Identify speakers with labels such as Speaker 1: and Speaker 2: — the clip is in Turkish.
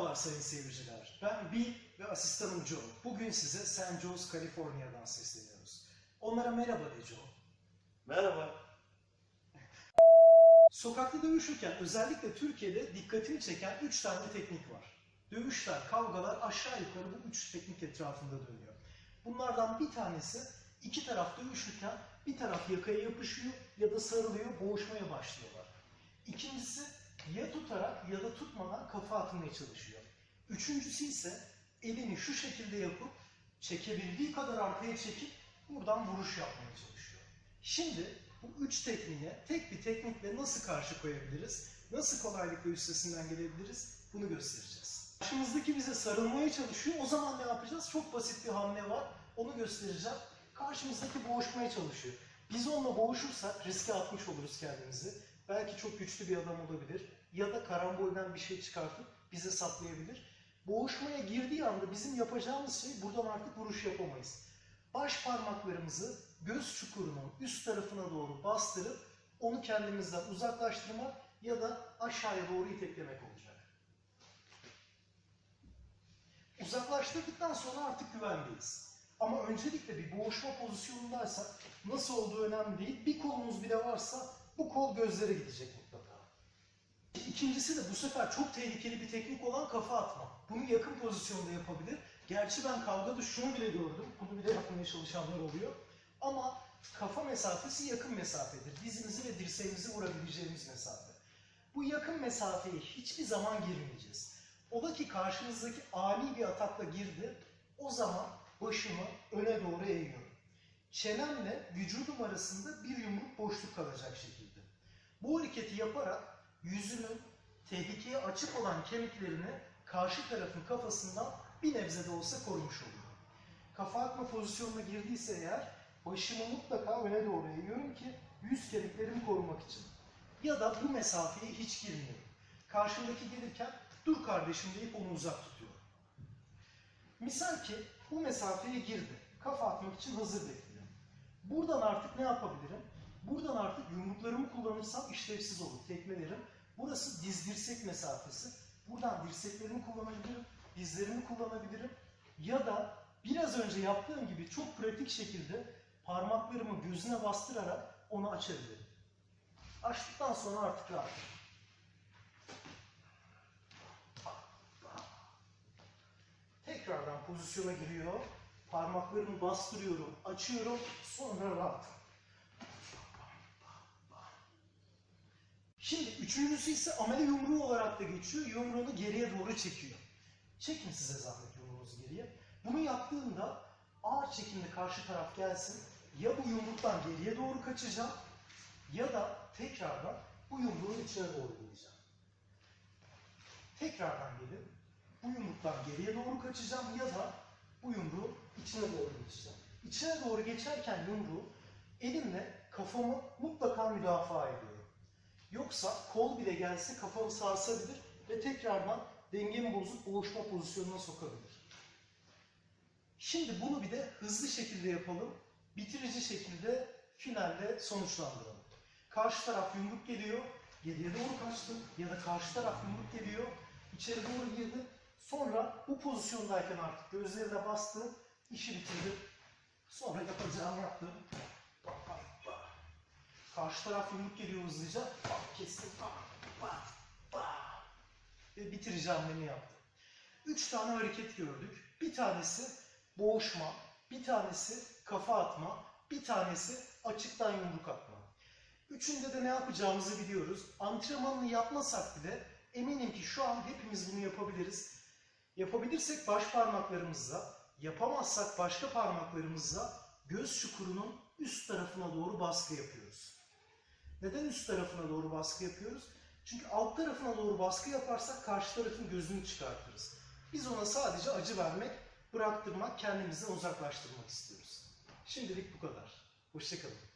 Speaker 1: Merhabalar sayın seyirciler. Ben Bill ve asistanım Joe. Bugün size San Jose, Kaliforniya'dan sesleniyoruz. Onlara merhaba de Joe.
Speaker 2: Merhaba.
Speaker 1: Sokakta dövüşürken özellikle Türkiye'de dikkatimi çeken 3 tane teknik var. Dövüşler, kavgalar aşağı yukarı bu 3 teknik etrafında dönüyor. Bunlardan bir tanesi iki taraf dövüşürken bir taraf yakaya yapışıyor ya da sarılıyor, boğuşmaya başlıyorlar. İkincisi ya tutarak ya da tutmadan kafa atmaya çalışıyor. Üçüncüsü ise elini şu şekilde yapıp çekebildiği kadar arkaya çekip buradan vuruş yapmaya çalışıyor. Şimdi bu üç tekniğe tek bir teknikle nasıl karşı koyabiliriz, nasıl kolaylıkla üstesinden gelebiliriz bunu göstereceğiz. Karşımızdaki bize sarılmaya çalışıyor. O zaman ne yapacağız? Çok basit bir hamle var. Onu göstereceğim. Karşımızdaki boğuşmaya çalışıyor. Biz onunla boğuşursak riske atmış oluruz kendimizi. Belki çok güçlü bir adam olabilir. Ya da karambolden bir şey çıkartıp bize saplayabilir. Boğuşmaya girdiği anda bizim yapacağımız şey buradan artık vuruş yapamayız. Baş parmaklarımızı göz çukurunun üst tarafına doğru bastırıp onu kendimizden uzaklaştırmak ya da aşağıya doğru iteklemek olacak. Uzaklaştırdıktan sonra artık güvendeyiz. Ama öncelikle bir boğuşma pozisyonundaysak nasıl olduğu önemli değil. Bir kolumuz bile varsa bu kol gözlere gidecek mutlaka. İkincisi de bu sefer çok tehlikeli bir teknik olan kafa atma. Bunu yakın pozisyonda yapabilir. Gerçi ben kavgada şunu bile gördüm. Bunu bile yapmaya çalışanlar oluyor. Ama kafa mesafesi yakın mesafedir. Dizimizi ve dirseğimizi vurabileceğimiz mesafe. Bu yakın mesafeye hiçbir zaman girmeyeceğiz. Ola ki karşınızdaki ani bir atakla girdi, o zaman başımı öne doğru eğiyorum. Çenemle vücudum arasında bir yumruk boşluk kalacak şekilde. Bu hareketi yaparak yüzünün tehlikeye açık olan kemiklerini karşı tarafın kafasından bir nebze de olsa korumuş oluyorum. Kafa atma pozisyonuna girdiyse eğer başımı mutlaka öne doğru eğiyorum ki yüz kemiklerimi korumak için. Ya da bu mesafeye hiç girmiyorum. Karşımdaki gelirken dur kardeşim deyip onu uzak tutuyorum. Misal ki bu mesafeye girdi. Kafa atmak için hazır bekliyorum. Buradan artık ne yapabilirim? Buradan artık yumruklarımı kullanırsam işlevsiz olur. Tekmelerim. Burası diz dirsek mesafesi. Buradan dirseklerimi kullanabilirim, dizlerimi kullanabilirim. Ya da biraz önce yaptığım gibi çok pratik şekilde parmaklarımı gözüne bastırarak onu açabilirim. Açtıktan sonra artık rahat. Tekrardan pozisyona giriyor. Parmaklarımı bastırıyorum, açıyorum, sonra rahat. Şimdi üçüncüsü ise amele yumruğu olarak da geçiyor. Yumruğunu geriye doğru çekiyor. Çekin size zahmet yumruğunuzu geriye. Bunu yaptığımda ağır çekimde karşı taraf gelsin. Ya bu yumruktan geriye doğru kaçacağım ya da tekrardan bu yumruğun içine doğru gideceğim. Tekrardan gelip bu yumruktan geriye doğru kaçacağım ya da bu yumruğun içine doğru geçeceğim. İçine doğru geçerken yumruğu elimle kafamı mutlaka müdafaa ediyorum. Yoksa kol bile gelse kafamı sarsabilir ve tekrardan dengemi bozup boğuşma pozisyonuna sokabilir. Şimdi bunu bir de hızlı şekilde yapalım. Bitirici şekilde finalde sonuçlandıralım. Karşı taraf yumruk geliyor, geriye doğru kaçtım ya da karşı taraf yumruk geliyor, içeri doğru girdi. Sonra bu pozisyondayken artık gözlerine bastım, işi bitirdim. Sonra yapacağımı yaptım. Bak, bak, bak. Karşı taraf yumruk geliyor hızlıca. Bak, kestim. Bak, bak, bak. Ve bitirici hamlemi yaptım. Üç tane hareket gördük. Bir tanesi boğuşma, bir tanesi kafa atma, bir tanesi açıktan yumruk atma. Üçünde de ne yapacağımızı biliyoruz. Antrenmanını yapmasak bile eminim ki şu an hepimiz bunu yapabiliriz. Yapabilirsek baş parmaklarımızla, yapamazsak başka parmaklarımızla göz çukurunun üst tarafına doğru baskı yapıyoruz. Neden üst tarafına doğru baskı yapıyoruz? Çünkü alt tarafına doğru baskı yaparsak karşı tarafın gözünü çıkartırız. Biz ona sadece acı vermek, bıraktırmak, kendimizden uzaklaştırmak istiyoruz. Şimdilik bu kadar. Hoşçakalın.